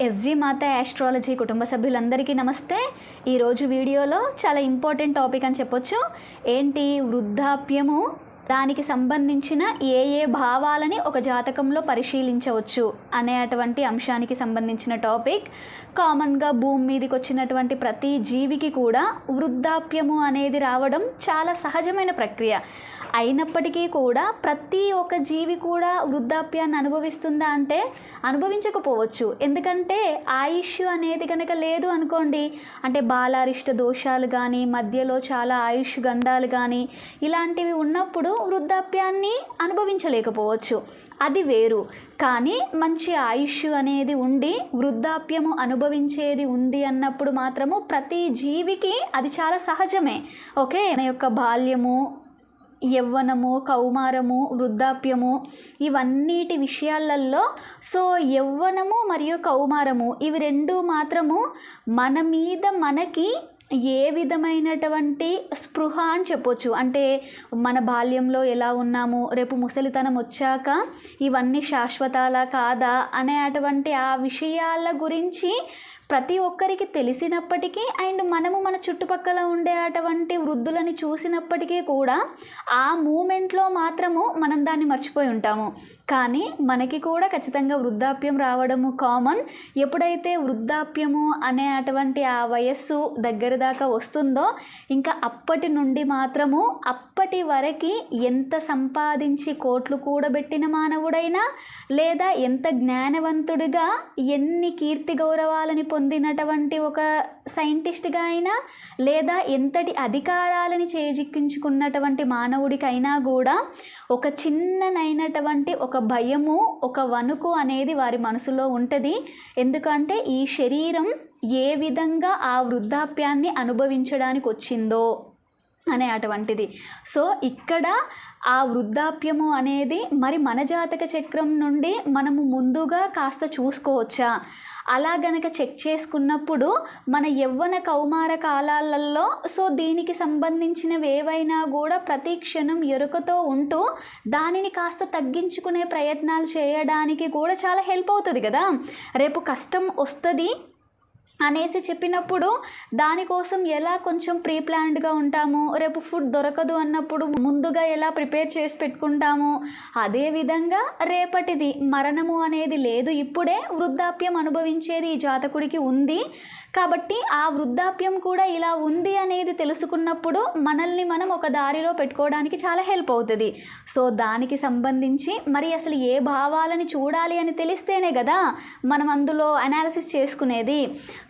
SG మాత astrology కుటుంబ సభ్యులందరికీ నమస్తే. ఈరోజు వీడియోలో చాలా ఇంపార్టెంట్ టాపిక్ అని చెప్పొచ్చు. ఏంటి? వృద్ధాప్యము. దానికి సంబంధించిన ఏ ఏ భావాలని ఒక జాతకంలో పరిశీలించవచ్చు అనేటువంటి అంశానికి సంబంధించిన టాపిక్. కామన్గా భూమి మీదకి వచ్చినటువంటి ప్రతి జీవికి కూడా వృద్ధాప్యము అనేది రావడం చాలా సహజమైన ప్రక్రియ. అయినప్పటికీ కూడా ప్రతి ఒక్క జీవి కూడా వృద్ధాప్యాన్ని అనుభవిస్తుందా అంటే అనుభవించకపోవచ్చు. ఎందుకంటే ఆయుష్ అనేది కనుక లేదు అనుకోండి అంటే బాలారిష్ట దోషాలు కానీ మధ్యలో చాలా ఆయుష్ గండాలు కానీ ఇలాంటివి ఉన్నప్పుడు వృద్ధాప్యాన్ని అనుభవించలేకపోవచ్చు. అది వేరు. కానీ మంచి ఆయుష్ అనేది ఉండి వృద్ధాప్యము అనుభవించేది ఉంది అన్నప్పుడు మాత్రము ప్రతి జీవికి అది చాలా సహజమే. ఓకే? మన యొక్క బాల్యము యవ్వనము కౌమారము వృద్ధాప్యము ఇవన్నిటి విషయాలలో సో యవ్వనము మరియు కౌమారము ఇవి రెండు మాత్రము మన మీద మనకి ఏ విధమైనటువంటి స్పృహ అని చెప్పొచ్చు. అంటే మన బాల్యంలో ఎలా ఉన్నాము రేపు ముసలితనం వచ్చాక ఇవన్నీ శాశ్వతాలా కాదా అనే అటువంటి ఆ విషయాల గురించి ప్రతి ఒక్కరికి తెలిసినప్పటికీ అండ్ మనము మన చుట్టుపక్కల ఉండే అటువంటి వృద్ధులని చూసినప్పటికీ కూడా ఆ మూమెంట్లో మాత్రము మనం దాన్ని మర్చిపోయి ఉంటాము. కానీ మనకి కూడా ఖచ్చితంగా వృద్ధాప్యం రావడము కామన్ ఎప్పుడైతే వృద్ధాప్యము అనే అటువంటి ఆ వయస్సు దగ్గర దాకా వస్తుందో ఇంకా అప్పటి నుండి మాత్రము అప్పటి వరకు ఎంత సంపాదించి కోట్లు కూడబెట్టిన మానవుడైనా లేదా ఎంత జ్ఞానవంతుడిగా ఎన్ని కీర్తి గౌరవాలని పొందినటువంటి ఒక సైంటిస్ట్గా అయినా లేదా ఎంతటి అధికారాలని చేజిక్కించుకున్నటువంటి మానవుడికైనా కూడా ఒక చిన్ననైనటువంటి ఒక భయము ఒక వణుకు అనేది వారి మనసులో ఉంటుంది. ఎందుకంటే ఈ శరీరం ఏ విధంగా ఆ వృద్ధాప్యాన్ని అనుభవించడానికి వచ్చిందో అనే అటువంటిది. సో ఇక్కడ ఆ వృద్ధాప్యము అనేది మరి మన జాతక చక్రం నుండి మనము ముందుగా కాస్త చూసుకోవచ్చా? అలా గనక చెక్ చేసుకున్నప్పుడు మన యవ్వన కౌమార కాలాలలో సో దీనికి సంబంధించినవి ఏవైనా కూడా ప్రతి క్షణం ఎరుకతో ఉంటూ దానిని కాస్త తగ్గించుకునే ప్రయత్నాలు చేయడానికి కూడా చాలా హెల్ప్ అవుతుంది కదా. రేపు కష్టం వస్తుంది అనేసి చెప్పినప్పుడు దానికోసం ఎలా కొంచెం ప్రీ ప్లాన్డ్గా ఉంటాము రేపు ఫుడ్ దొరకదు అన్నప్పుడు ముందుగా ఎలా ప్రిపేర్ చేసి పెట్టుకుంటాము అదేవిధంగా రేపటిది మరణము అనేది లేదు ఇప్పుడే వృద్ధాప్యం అనుభవించేది ఈ జాతకుడికి ఉంది. కాబట్టి ఆ వృద్ధాప్యం కూడా ఇలా ఉంది అనేది తెలుసుకున్నప్పుడు మనల్ని మనం ఒక దారిలో పెట్టుకోవడానికి చాలా హెల్ప్ అవుతుంది. సో దానికి సంబంధించి మరి అసలు ఏ భావాలని చూడాలి అని తెలిస్తేనే కదా మనం అందులో అనాలిసిస్ చేసుకునేది.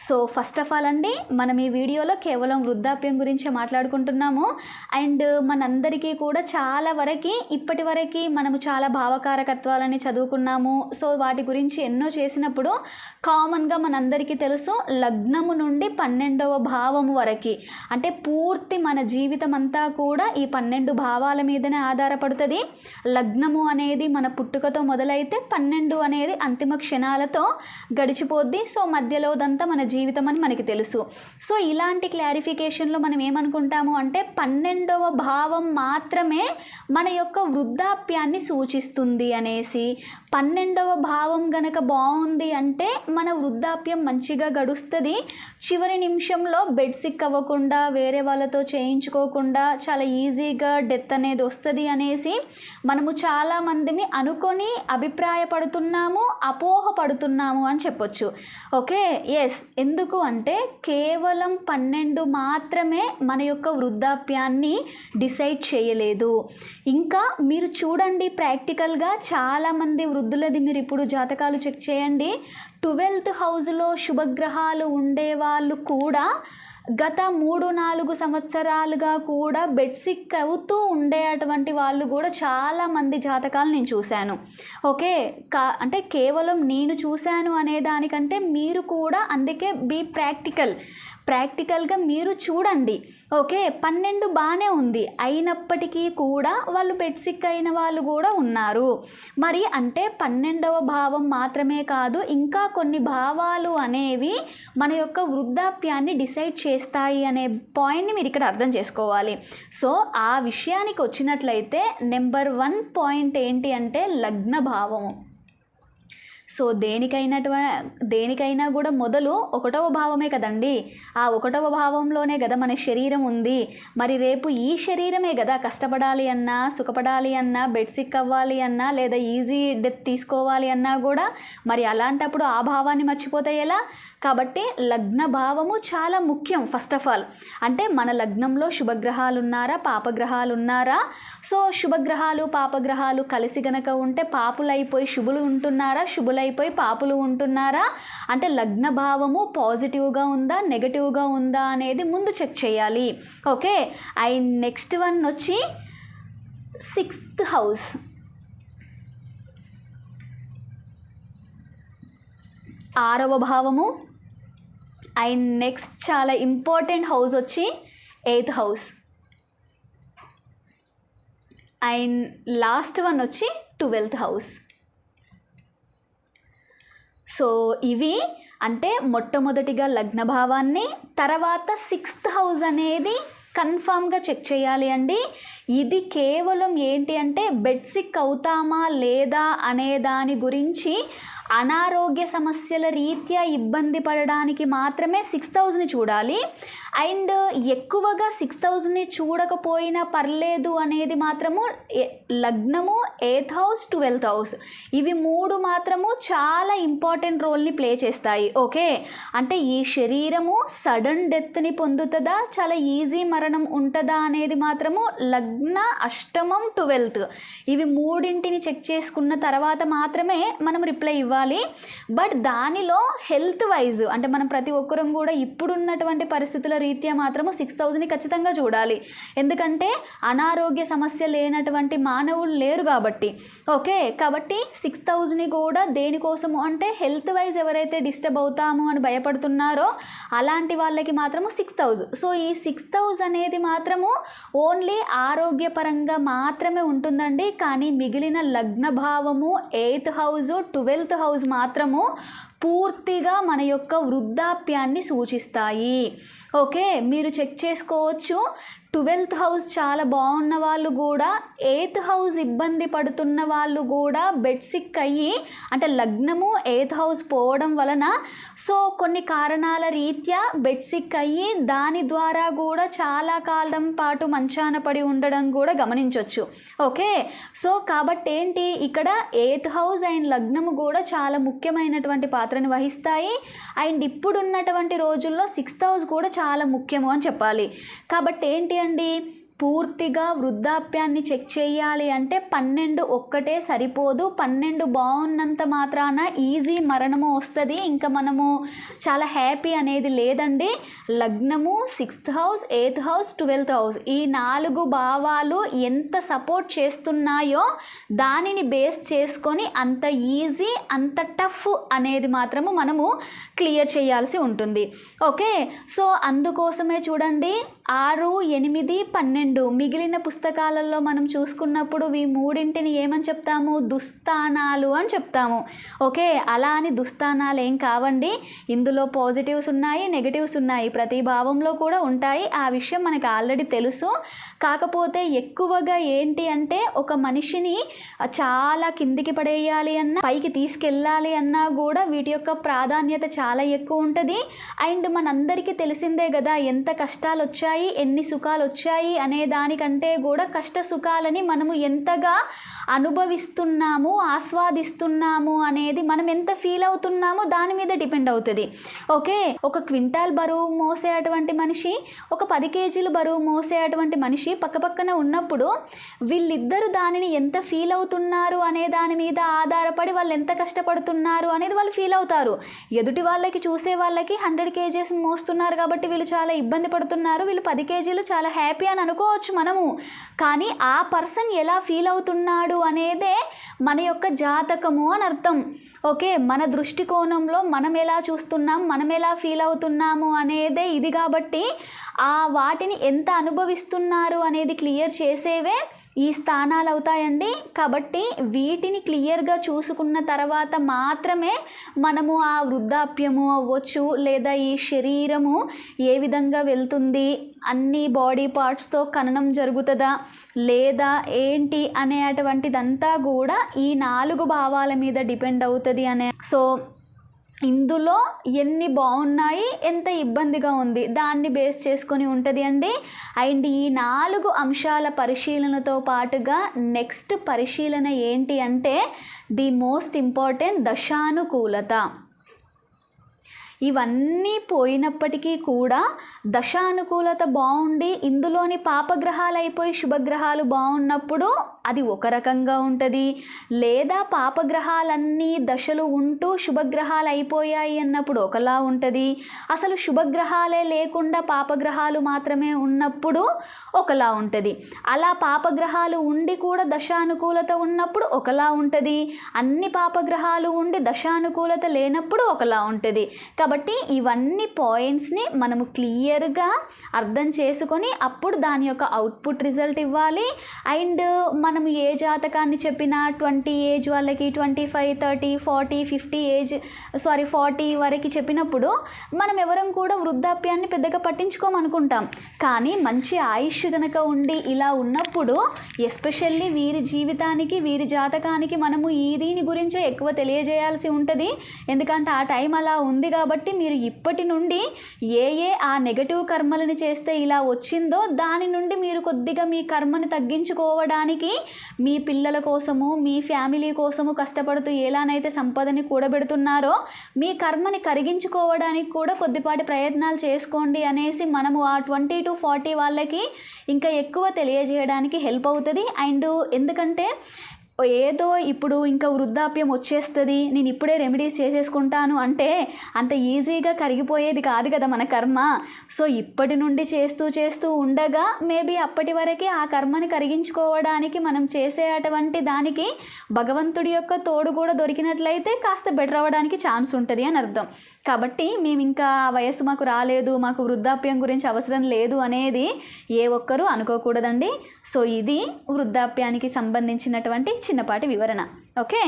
సో ఫస్ట్ ఆఫ్ ఆల్ అండి మనం ఈ వీడియోలో కేవలం వృద్ధాప్యం గురించి మాట్లాడుకుంటున్నాము. అండ్ మనందరికీ కూడా చాలా వరకు ఇప్పటి వరకు మనము చాలా భావకారకత్వాలని చదువుకున్నాము. సో వాటి గురించి ఎన్నో చేసినప్పుడు కామన్గా మనందరికీ తెలుసు లగ్నము నుండి పన్నెండవ భావము వరకు. అంటే పూర్తి మన జీవితం అంతా కూడా ఈ పన్నెండు భావాల మీదనే ఆధారపడుతుంది. లగ్నము అనేది మన పుట్టుకతో మొదలైతే పన్నెండు అనేది అంతిమ క్షణాలతో గడిచిపోద్ది. సో మధ్యలోదంతా మన జీవితం అని మనకి తెలుసు. సో ఇలాంటి క్లారిఫికేషన్లో మనం ఏమనుకుంటాము అంటే పన్నెండవ భావం మాత్రమే మన యొక్క వృద్ధాప్యాన్ని సూచిస్తుంది అనేసి. పన్నెండవ భావం గనక బాగుంది అంటే మన వృద్ధాప్యం మంచిగా గడుస్తుంది. చివరి నిమిషంలో బెడ్ సిక్ అవ్వకుండా వేరే వాళ్ళతో చేయించుకోకుండా చాలా ఈజీగా డెత్ అనేది వస్తుంది అనేసి మనము చాలామందిని అనుకొని అభిప్రాయపడుతున్నాము అపోహపడుతున్నాము అని చెప్పొచ్చు. ఓకే? ఎస్ ఎందుకు అంటే కేవలం పన్నెండు మాత్రమే మన యొక్క వృద్ధాప్యాన్ని డిసైడ్ చేయలేదు. ఇంకా మీరు చూడండి ప్రాక్టికల్గా చాలామంది వృద్ధులది మీరు ఇప్పుడు జాతకాలు చెక్ చేయండి. ట్వెల్త్ హౌస్లో శుభగ్రహాలు ఉండేవాళ్ళు కూడా గత మూడు నాలుగు సంవత్సరాలుగా కూడా బెడ్ సిక్ అవుతూ ఉండే అటువంటి వాళ్ళు కూడా చాలామంది జాతకాలు నేను చూశాను. ఓకే? కా అంటే కేవలం నేను చూశాను అనే దానికంటే మీరు కూడా అందుకే బీ ప్రాక్టికల్. ప్రాక్టికల్గా మీరు చూడండి. ఓకే? పన్నెండు బాగానే ఉంది. అయినప్పటికీ కూడా వాళ్ళు పెట్సిక్ సిక్ అయిన వాళ్ళు కూడా ఉన్నారు. మరి అంటే పన్నెండవ భావం మాత్రమే కాదు ఇంకా కొన్ని భావాలు అనేవి మన యొక్క వృద్ధాప్యాన్ని డిసైడ్ చేస్తాయి అనే పాయింట్ని మీరు ఇక్కడ అర్థం చేసుకోవాలి. సో ఆ విషయానికి వచ్చినట్లయితే నెంబర్ వన్ పాయింట్ ఏంటి అంటే లగ్న భావము సో దేనికైనటు దేనికైనా కూడా మొదలు ఒకటవ భావమే కదండి. ఆ ఒకటవ భావంలోనే కదా మన శరీరం ఉంది. మరి రేపు ఈ శరీరమే కదా కష్టపడాలి అన్నా సుఖపడాలి అన్నా బెడ్ సిక్ అవ్వాలి అన్నా లేదా ఈజీ డెత్ తీసుకోవాలి అన్నా కూడా మరి అలాంటప్పుడు ఆ భావాన్ని మర్చిపోతే ఎలా? కాబట్టి లగ్న భావము చాలా ముఖ్యం ఫస్ట్ ఆఫ్ ఆల్ అంటే మన లగ్నంలో శుభగ్రహాలు ఉన్నారా పాపగ్రహాలు ఉన్నారా సో శుభగ్రహాలు పాపగ్రహాలు కలిసి గనక ఉంటే పాపులైపోయి శుభులు ఉంటున్నారా శుభులైపోయి పాపులు ఉంటున్నారా? అంటే లగ్న భావము పాజిటివ్గా ఉందా నెగటివ్గా ఉందా అనేది ముందు చెక్ చేయాలి. ఓకే? అండ్ నెక్స్ట్ వన్ వచ్చి సిక్స్త్ హౌస్. ఆరవ భావము అండ్ నెక్స్ట్ చాలా ఇంపార్టెంట్ హౌస్ వచ్చి eighth house. And last one వచ్చి ట్వెల్త్ హౌస్. సో ఇవి అంటే మొట్టమొదటిగా లగ్న భావాన్ని తర్వాత సిక్స్త్ హౌస్ అనేది కన్ఫామ్గా చెక్ చేయాలి అండి. ఇది కేవలం ఏంటి అంటే బెడ్ సిక్ అవుతామా లేదా అనే దాని గురించి అనారోగ్య సమస్యల రీత్యా ఇబ్బంది పడడానికి మాత్రమే సిక్స్ థౌజండ్ని చూడాలి. అండ్ ఎక్కువగా సిక్స్ థౌజండ్ని చూడకపోయినా పర్లేదు అనేది మాత్రము ఎ- లగ్నము ఎయిత్ హౌస్ ట్వెల్త్ హౌస్. ఇవి మూడు మాత్రము చాలా ఇంపార్టెంట్ రోల్ని ప్లే చేస్తాయి. ఓకే? అంటే ఈ శరీరము సడన్ డెత్ని పొందుతుందా? చాలా ఈజీ మరణం ఉంటుందా? అనేది మాత్రము లగ్న అష్టమం ట్వెల్త్. ఇవి మూడింటిని చెక్ చేసుకున్న తర్వాత మాత్రమే మనం రిప్లై ఇవ్వాలి. బట్ దానిలో హెల్త్ వైజ్ అంటే మనం ప్రతి ఒక్కరం కూడా ఇప్పుడున్నటువంటి పరిస్థితుల రీత్యా మాత్రము సిక్స్ థౌజండ్ని ఖచ్చితంగా చూడాలి. ఎందుకంటే అనారోగ్య సమస్య లేనటువంటి మానవులు లేరు కాబట్టి. ఓకే? కాబట్టి సిక్స్ థౌజండ్ని కూడా దేనికోసము అంటే హెల్త్ వైజ్ ఎవరైతే డిస్టర్బ్ అవుతాము అని భయపడుతున్నారో అలాంటి వాళ్ళకి మాత్రము సిక్స్ థౌజండ్. సో ఈ సిక్స్ థౌజండ్ అనేది మాత్రము ఓన్లీ ఆరోగ్యపరంగా మాత్రమే ఉంటుందండి. కానీ మిగిలిన లగ్న భావము ఎయిత్ హౌస్ ట్వెల్త్ హౌస్ మాత్రము పూర్తిగా మన యొక్క వృద్ధాప్యాన్ని సూచిస్తాయి. ఓకే? మీరు చెక్ చేసుకోవచ్చు. ట్వెల్త్ హౌస్ చాలా బాగున్న వాళ్ళు కూడా ఎయిత్ హౌస్ ఇబ్బంది పడుతున్న వాళ్ళు కూడా బెడ్ సిక్ అయ్యి అంటే లగ్నము ఎయిత్ హౌస్ పోవడం వలన సో కొన్ని కారణాల రీత్యా బెడ్ సిక్ అయ్యి దాని ద్వారా కూడా చాలా కాలం పాటు మంచాన పడి ఉండడం కూడా గమనించవచ్చు ఓకే? సో కాబట్టి ఏంటి ఇక్కడ ఎయిత్ హౌస్ అండ్ లగ్నము కూడా చాలా ముఖ్యమైనటువంటి పాత్రను వహిస్తాయి. అండ్ ఇప్పుడున్నటువంటి రోజుల్లో సిక్స్త్ హౌస్ కూడా చాలా ముఖ్యము అని చెప్పాలి. కాబట్టి ఏంటి అండి పూర్తిగా వృద్ధాప్యాన్ని చెక్ చేయాలి అంటే పన్నెండు ఒక్కటే సరిపోదు. పన్నెండు బాగున్నంత మాత్రాన ఈజీ మరణము వస్తుంది. ఇంకా మనము చాలా హ్యాపీ అనేది లేదండి. లగ్నము sixth house eighth house twelfth house ఈ నాలుగు భావాలు ఎంత సపోర్ట్ చేస్తున్నాయో దానిని బేస్ చేసుకొని అంత ఈజీ అంత టఫ్ అనేది మాత్రము మనము క్లియర్ చేయాల్సి ఉంటుంది. ఓకే? సో అందుకోసమే చూడండి. ఆరు ఎనిమిది పన్నెండు మిగిలిన పుస్తకాలలో మనం చూసుకున్నప్పుడు ఈ మూడింటిని ఏమని చెప్తాము? దుస్థానాలు అని చెప్తాము. ఓకే అలా అని దుస్థానాలు ఏం కావండి. ఇందులో పాజిటివ్స్ ఉన్నాయి నెగిటివ్స్ ఉన్నాయి. ప్రతి భావంలో కూడా ఉంటాయి. ఆ విషయం మనకు ఆల్రెడీ తెలుసు. కాకపోతే ఎక్కువగా ఏంటి అంటే ఒక మనిషిని చాలా కిందికి పడేయాలి అన్నా పైకి తీసుకెళ్ళాలి అన్నా కూడా వీటి యొక్క ప్రాధాన్యత చాలా ఎక్కువ ఉంటుంది. అండ్ మనందరికీ తెలిసిందే కదా ఎంత కష్టాలు వచ్చాయి ఎన్ని సుఖాలు వచ్చాయి అనే దానికంటే కూడా కష్ట సుఖాలని మనము ఎంతగా అనుభవిస్తున్నాము ఆస్వాదిస్తున్నాము అనేది మనం ఎంత ఫీల్ అవుతున్నామో దాని మీద డిపెండ్ అవుతుంది. ఓకే? ఒక క్వింటాల్ బరువు మోసే అటువంటి మనిషి ఒక పది కేజీలు బరువు మోసే అటువంటి మనిషి పక్కపక్కన ఉన్నప్పుడు వీళ్ళిద్దరూ దానిని ఎంత ఫీల్ అవుతున్నారు అనే దాని మీద ఆధారపడి వాళ్ళు ఎంత కష్టపడుతున్నారు అనేది వాళ్ళు ఫీల్ అవుతారు. ఎదుటి వాళ్ళకి చూసే వాళ్ళకి హండ్రెడ్ కేజీస్ మోస్తున్నారు కాబట్టి వీళ్ళు చాలా ఇబ్బంది పడుతున్నారు వీళ్ళు పది కేజీలు చాలా హ్యాపీ అని అనుకోవచ్చు మనము. కానీ ఆ పర్సన్ ఎలా ఫీల్ అవుతున్నాడు అనేదే మన యొక్క జాతకము అని అర్థం. ఓకే మన దృష్టికోణంలో మనం ఎలా చూస్తున్నాం మనం ఎలా ఫీల్ అవుతున్నాము అనేదే ఇది కాబట్టి ఆ వాటిని ఎంత అనుభవిస్తున్నారు అనేది క్లియర్ చేసేవే ఈ స్థానాలు అవుతాయండి కాబట్టి వీటిని క్లియర్గా చూసుకున్న తర్వాత మాత్రమే మనము ఆ వృద్ధాప్యము అవ్వచ్చు లేదా ఈ శరీరము ఏ విధంగా వెళ్తుంది అన్ని బాడీ పార్ట్స్తో ఖననం జరుగుతుందా లేదా ఏంటి అనే అటువంటిదంతా కూడా ఈ నాలుగు భావాల మీద డిపెండ్ అవుతుంది అనే సో ఇందులో ఎన్ని బాగున్నాయి ఎంత ఇబ్బందిగా ఉంది దాన్ని బేస్ చేసుకొని ఉంటుంది అండి. అండ్ ఈ నాలుగు అంశాల పరిశీలనతో పాటుగా నెక్స్ట్ పరిశీలన ఏంటి అంటే ది మోస్ట్ ఇంపార్టెంట్ దశానుకూలత. ఇవన్నీ పోయినప్పటికీ కూడా దశానుకూలత బాగుండి ఇందులోని పాపగ్రహాలు అయిపోయి శుభగ్రహాలు బాగున్నప్పుడు అది ఒక రకంగా ఉంటుంది. లేదా పాపగ్రహాలన్నీ దశలు ఉంటూ శుభగ్రహాలు అయిపోయాయి అన్నప్పుడు ఒకలా ఉంటుంది. అసలు శుభగ్రహాలే లేకుండా పాపగ్రహాలు మాత్రమే ఉన్నప్పుడు ఒకలా ఉంటుంది. అలా పాపగ్రహాలు ఉండి కూడా దశానుకూలత ఉన్నప్పుడు ఒకలా ఉంటుంది. అన్ని పాపగ్రహాలు ఉండి దశానుకూలత లేనప్పుడు ఒకలా ఉంటుంది. కాబట్టి ఇవన్నీ పాయింట్స్ని మనము క్లియర్గా అర్థం చేసుకొని అప్పుడు దాని యొక్క అవుట్పుట్ రిజల్ట్ ఇవ్వాలి. అండ్ మనం ఏ జాతకాన్ని చెప్పినా ట్వంటీ ఏజ్ వాళ్ళకి twenty five thirty forty fifty age sorry forty వరకు చెప్పినప్పుడు మనం ఎవరం కూడా వృద్ధాప్యాన్ని పెద్దగా పట్టించుకోమనుకుంటాం. కానీ మంచి ఆయుష్ గనక ఉండి ఇలా ఉన్నప్పుడు ఎస్పెషల్లీ వీరి జీవితానికి వీరి జాతకానికి మనము ఈ దీని గురించే ఎక్కువ తెలియజేయాల్సి ఉంటుంది. ఎందుకంటే ఆ టైం అలా ఉంది కాబట్టి మీరు ఇప్పటి నుండి ఏ ఏ ఆ నెగటివ్ కర్మలను చేస్తే ఇలా వచ్చిందో దాని నుండి మీరు కొద్దిగా మీ కర్మను తగ్గించుకోవడానికి మీ పిల్లల కోసము మీ ఫ్యామిలీ కోసము కష్టపడుతూ ఎలానైతే సంపదని కూడబెడుతున్నారో మీ కర్మని కరిగించుకోవడానికి కూడా కొద్దిపాటి ప్రయత్నాలు చేసుకోండి అనేసి మనము ఆ ట్వంటీ టు ఫార్టీ వాళ్ళకి ఇంకా ఎక్కువ తెలియజేయడానికి హెల్ప్ అవుతుంది. అండ్ ఎందుకంటే ఏదో ఇప్పుడు ఇంకా వృద్ధాప్యం వచ్చేస్తుంది నేను ఇప్పుడే రెమెడీస్ చేసేసుకుంటాను అంటే అంత ఈజీగా కరిగిపోయేది కాదు కదా మన కర్మ. సో ఇప్పటి నుండి చేస్తూ చేస్తూ ఉండగా మేబీ అప్పటి వరకే ఆ కర్మని కరిగించుకోవడానికి మనం చేసే అటువంటి దానికి భగవంతుడి యొక్క తోడు కూడా దొరికినట్లయితే కాస్త బెటర్ అవ్వడానికి ఛాన్స్ ఉంటుంది అని అర్థం. కాబట్టి మేము ఇంకా వయస్సు మాకు రాలేదు మాకు వృద్ధాప్యం గురించి అవసరం లేదు అనేది ఏ ఒక్కరూ అనుకోకూడదండి. సో ఇది వృద్ధాప్యానికి సంబంధించినటువంటి చిన్నపాటి వివరణ. ఓకే?